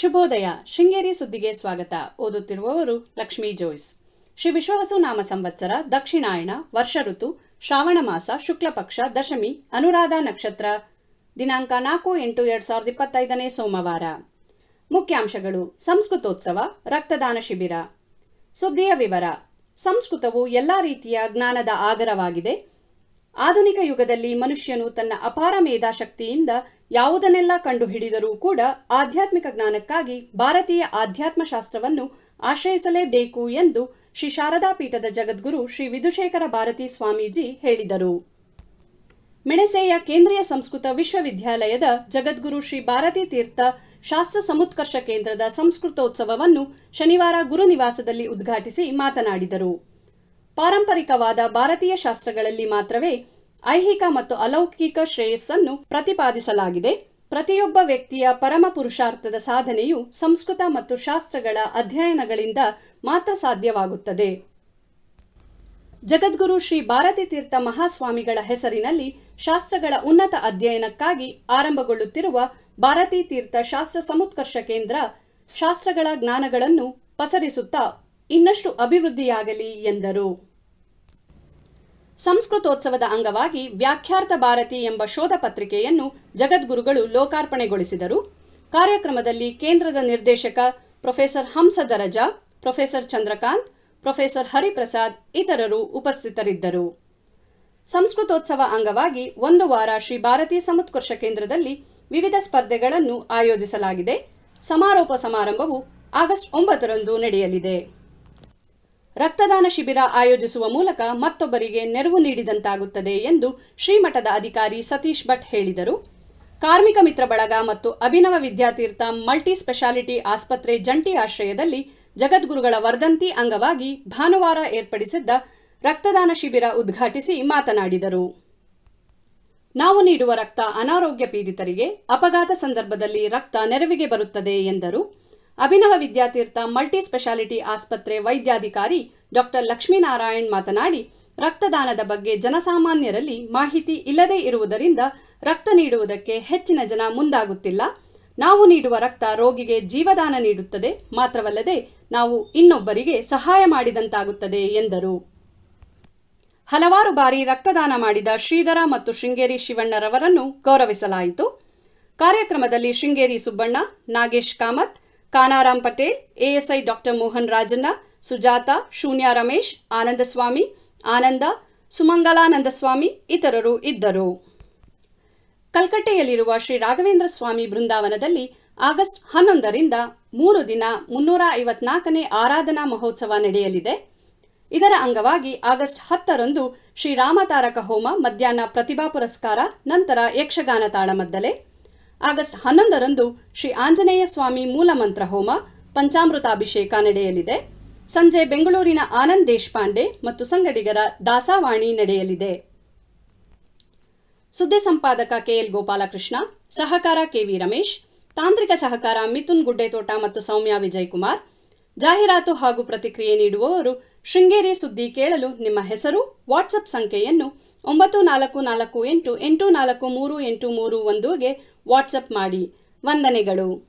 ಶುಭೋದಯ. ಶೃಂಗೇರಿ ಸುದ್ದಿಗೆ ಸ್ವಾಗತ. ಓದುತ್ತಿರುವವರು ಲಕ್ಷ್ಮೀ ಜೋಯ್ಸ್. ಶ್ರೀ ವಿಶ್ವವಸು ನಾಮ ಸಂವತ್ಸರ, ದಕ್ಷಿಣಾಯಣ, ವರ್ಷ ಋತು, ಶ್ರಾವಣ ಮಾಸ, ಶುಕ್ಲ ಪಕ್ಷ, ದಶಮಿ, ಅನುರಾಧ ನಕ್ಷತ್ರ, ದಿನಾಂಕ ನಾಲ್ಕು ಎಂಟು ಎರಡ್ ಸಾವಿರದ ಇಪ್ಪತ್ತೈದನೇ ಸೋಮವಾರ. ಮುಖ್ಯಾಂಶಗಳು. ಸಂಸ್ಕೃತೋತ್ಸವ, ರಕ್ತದಾನ ಶಿಬಿರ. ಸುದ್ದಿಯ ವಿವರ. ಸಂಸ್ಕೃತವು ಎಲ್ಲ ರೀತಿಯ ಜ್ಞಾನದ ಆಗರವಾಗಿದೆ. ಆಧುನಿಕ ಯುಗದಲ್ಲಿ ಮನುಷ್ಯನು ತನ್ನ ಅಪಾರ ಮೇಧಾಶಕ್ತಿಯಿಂದ ಯಾವುದನ್ನೆಲ್ಲ ಕಂಡುಹಿಡಿದರೂ ಕೂಡ ಆಧ್ಯಾತ್ಮಿಕ ಜ್ಞಾನಕ್ಕಾಗಿ ಭಾರತೀಯ ಆಧ್ಯಾತ್ಮ ಶಾಸ್ತ್ರವನ್ನು ಆಶ್ರಯಿಸಲೇಬೇಕು ಎಂದು ಶ್ರೀ ಶಾರದಾ ಪೀಠದ ಜಗದ್ಗುರು ಶ್ರೀ ವಿಧುಶೇಖರ ಭಾರತಿ ಸ್ವಾಮೀಜಿ ಹೇಳಿದರು. ಮೆಣಸೆಯ ಕೇಂದ್ರೀಯ ಸಂಸ್ಕೃತ ವಿಶ್ವವಿದ್ಯಾಲಯದ ಜಗದ್ಗುರು ಶ್ರೀ ಭಾರತೀ ತೀರ್ಥ ಶಾಸ್ತ್ರ ಸಮುತ್ಕರ್ಷ ಕೇಂದ್ರದ ಸಂಸ್ಕೃತೋತ್ಸವವನ್ನು ಶನಿವಾರ ಗುರುನಿವಾಸದಲ್ಲಿ ಉದ್ಘಾಟಿಸಿ ಮಾತನಾಡಿದರು. ಪಾರಂಪರಿಕವಾದ ಭಾರತೀಯ ಶಾಸ್ತ್ರಗಳಲ್ಲಿ ಮಾತ್ರವೇ ಐಹಿಕ ಮತ್ತು ಅಲೌಕಿಕ ಶ್ರೇಯಸ್ಸನ್ನು ಪ್ರತಿಪಾದಿಸಲಾಗಿದೆ. ಪ್ರತಿಯೊಬ್ಬ ವ್ಯಕ್ತಿಯ ಪರಮ ಪುರುಷಾರ್ಥದ ಸಾಧನೆಯು ಸಂಸ್ಕೃತ ಮತ್ತು ಶಾಸ್ತ್ರಗಳ ಅಧ್ಯಯನಗಳಿಂದ ಮಾತ್ರ ಸಾಧ್ಯವಾಗುತ್ತದೆ. ಜಗದ್ಗುರು ಶ್ರೀ ಭಾರತೀ ತೀರ್ಥ ಮಹಾಸ್ವಾಮಿಗಳ ಹೆಸರಿನಲ್ಲಿ ಶಾಸ್ತ್ರಗಳ ಉನ್ನತ ಅಧ್ಯಯನಕ್ಕಾಗಿ ಆರಂಭಗೊಳ್ಳುತ್ತಿರುವ ಭಾರತೀ ತೀರ್ಥ ಶಾಸ್ತ್ರ ಸಮುತ್ಕರ್ಷ ಕೇಂದ್ರ ಶಾಸ್ತ್ರಗಳ ಜ್ಞಾನಗಳನ್ನು ಪಸರಿಸುತ್ತಾ ಇನ್ನಷ್ಟು ಅಭಿವೃದ್ಧಿಯಾಗಲಿ ಎಂದರು. ಸಂಸ್ಕೃತೋತ್ಸವದ ಅಂಗವಾಗಿ ವ್ಯಾಖ್ಯಾರ್ಥ ಭಾರತಿ ಎಂಬ ಶೋಧ ಪತ್ರಿಕೆಯನ್ನು ಜಗದ್ಗುರುಗಳು ಲೋಕಾರ್ಪಣೆಗೊಳಿಸಿದರು. ಕಾರ್ಯಕ್ರಮದಲ್ಲಿ ಕೇಂದ್ರದ ನಿರ್ದೇಶಕ professor Hamsadaraja, professor Chandrakant, professor Hariprasad ಇತರರು ಉಪಸ್ಥಿತರಿದ್ದರು. ಸಂಸ್ಕೃತೋತ್ಸವ ಅಂಗವಾಗಿ ಒಂದು ವಾರ ಶ್ರೀ ಭಾರತೀ ಸಮತ್ಕರ್ಷ ಕೇಂದ್ರದಲ್ಲಿ ವಿವಿಧ ಸ್ಪರ್ಧೆಗಳನ್ನು ಆಯೋಜಿಸಲಾಗಿದೆ. ಸಮಾರೋಪ ಸಮಾರಂಭವು ಆಗಸ್ಟ್ ಒಂಬತ್ತರಂದು ನಡೆಯಲಿದೆ. ರಕ್ತದಾನ ಶಿಬಿರ ಆಯೋಜಿಸುವ ಮೂಲಕ ಮತ್ತೊಬ್ಬರಿಗೆ ನೆರವು ನೀಡಿದಂತಾಗುತ್ತದೆ ಎಂದು ಶ್ರೀಮಠದ ಅಧಿಕಾರಿ ಸತೀಶ್ ಭಟ್ ಹೇಳಿದರು. ಕಾರ್ಮಿಕ ಮಿತ್ರ ಬಳಗ ಮತ್ತು ಅಭಿನವ ವಿದ್ಯಾತೀರ್ಥ ಮಲ್ಟಿ ಸ್ಪೆಷಾಲಿಟಿ ಆಸ್ಪತ್ರೆ ಜಂಟಿ ಆಶ್ರಯದಲ್ಲಿ ಜಗದ್ಗುರುಗಳ ವರ್ಧಂತಿ ಅಂಗವಾಗಿ ಭಾನುವಾರ ಏರ್ಪಡಿಸಿದ್ದ ರಕ್ತದಾನ ಶಿಬಿರ ಉದ್ಘಾಟಿಸಿ ಮಾತನಾಡಿದರು. ನಾವು ನೀಡುವ ರಕ್ತ ಅನಾರೋಗ್ಯ ಪೀಡಿತರಿಗೆ ಅಪಘಾತ ಸಂದರ್ಭದಲ್ಲಿ ರಕ್ತ ನೆರವಿಗೆ ಬರುತ್ತದೆ ಎಂದರು. ಅಭಿನವ ವಿದ್ಯಾತೀರ್ಥ ಮಲ್ಟಿ ಸ್ಪೆಷಾಲಿಟಿ ಆಸ್ಪತ್ರೆ ವೈದ್ಯಾಧಿಕಾರಿ ಡಾಕ್ಟರ್ ಲಕ್ಷ್ಮೀನಾರಾಯಣ್ ಮಾತನಾಡಿ, ರಕ್ತದಾನದ ಬಗ್ಗೆ ಜನಸಾಮಾನ್ಯರಲ್ಲಿ ಮಾಹಿತಿ ಇಲ್ಲದೇ ಇರುವುದರಿಂದ ರಕ್ತ ನೀಡುವುದಕ್ಕೆ ಹೆಚ್ಚಿನ ಜನ ಮುಂದಾಗುತ್ತಿಲ್ಲ. ನಾವು ನೀಡುವ ರಕ್ತ ರೋಗಿಗೆ ಜೀವದಾನ ನೀಡುತ್ತದೆ. ಮಾತ್ರವಲ್ಲದೆ ನಾವು ಇನ್ನೊಬ್ಬರಿಗೆ ಸಹಾಯ ಮಾಡಿದಂತಾಗುತ್ತದೆ ಎಂದರು. ಹಲವಾರು ಬಾರಿ ರಕ್ತದಾನ ಮಾಡಿದ ಶ್ರೀಧರ ಮತ್ತು ಶೃಂಗೇರಿ ಶಿವಣ್ಣರವರನ್ನು ಗೌರವಿಸಲಾಯಿತು. ಕಾರ್ಯಕ್ರಮದಲ್ಲಿ ಶೃಂಗೇರಿ ಸುಬ್ಬಣ್ಣ, ನಾಗೇಶ್ ಕಾಮತ್ ಕಾನಾರಾಮ್ ಪಟೇಲ್ ಎಎಸ್ಐ ಡಾಕ್ಟರ್ ಮೋಹನ್ ರಾಜಣ್ಣ, ಸುಜಾತ, ಶೂನ್ಯ ರಮೇಶ್, ಆನಂದಸ್ವಾಮಿ, ಆನಂದ ಸುಮಂಗಲಾನಂದ ಸ್ವಾಮಿ ಇತರರು ಇದ್ದರು. ಕಲ್ಕಟ್ಟೆಯಲ್ಲಿರುವ ಶ್ರೀ ರಾಘವೇಂದ್ರ ಸ್ವಾಮಿ ಬೃಂದಾವನದಲ್ಲಿ ಆಗಸ್ಟ್ ಹನ್ನೊಂದರಿಂದ ಮೂರು ದಿನ ಮುನ್ನೂರ ಐವತ್ನಾಲ್ಕನೇ ಆರಾಧನಾ ಮಹೋತ್ಸವ ನಡೆಯಲಿದೆ. ಇದರ ಅಂಗವಾಗಿ ಆಗಸ್ಟ್ ಹತ್ತರಂದು ಶ್ರೀರಾಮತಾರಕ ಹೋಮ ಮಧ್ಯಾಹ್ನ ಪ್ರತಿಭಾ ಪುರಸ್ಕಾರ, ನಂತರ ಯಕ್ಷಗಾನ ತಾಳಮದ್ದಲೆ ಆಗಸ್ಟ್ ಹನ್ನೊಂದರಂದು ಶ್ರೀ ಆಂಜನೇಯ ಸ್ವಾಮಿ ಮೂಲಮಂತ್ರ ಹೋಮ, ಪಂಚಾಮೃತಾಭಿಷೇಕ ನಡೆಯಲಿದೆ. ಸಂಜೆ ಬೆಂಗಳೂರಿನ ಆನಂದ್ ದೇಶಪಾಂಡೆ ಮತ್ತು ಸಂಗಡಿಗರ ದಾಸಾವಾಣಿ ನಡೆಯಲಿದೆ. ಸುದ್ದಿ ಸಂಪಾದಕ ಕೆಎಲ್ ಗೋಪಾಲಕೃಷ್ಣ, ಸಹಕಾರ ಕೆವಿ ರಮೇಶ್, ತಾಂತ್ರಿಕ ಸಹಕಾರ ಮಿಥುನ್ ಗುಡ್ಡೆತೋಟ ಮತ್ತು ಸೌಮ್ಯ ವಿಜಯಕುಮಾರ್. ಜಾಹೀರಾತು ಹಾಗೂ ಪ್ರತಿಕ್ರಿಯೆ ನೀಡುವವರು ಶೃಂಗೇರಿ ಸುದ್ದಿ ಕೇಳಲು ನಿಮ್ಮ ಹೆಸರು, ವಾಟ್ಸಪ್ ಸಂಖ್ಯೆಯನ್ನು ಒಂಬತ್ತು ನಾಲ್ಕು ನಾಲ್ಕು ಎಂಟು ಎಂಟು ನಾಲ್ಕು ಮೂರು ಎಂಟು ಮೂರು ಒಂದುಗೆ ವಾಟ್ಸಪ್ ಮಾಡಿ. ವಂದನೆಗಳು.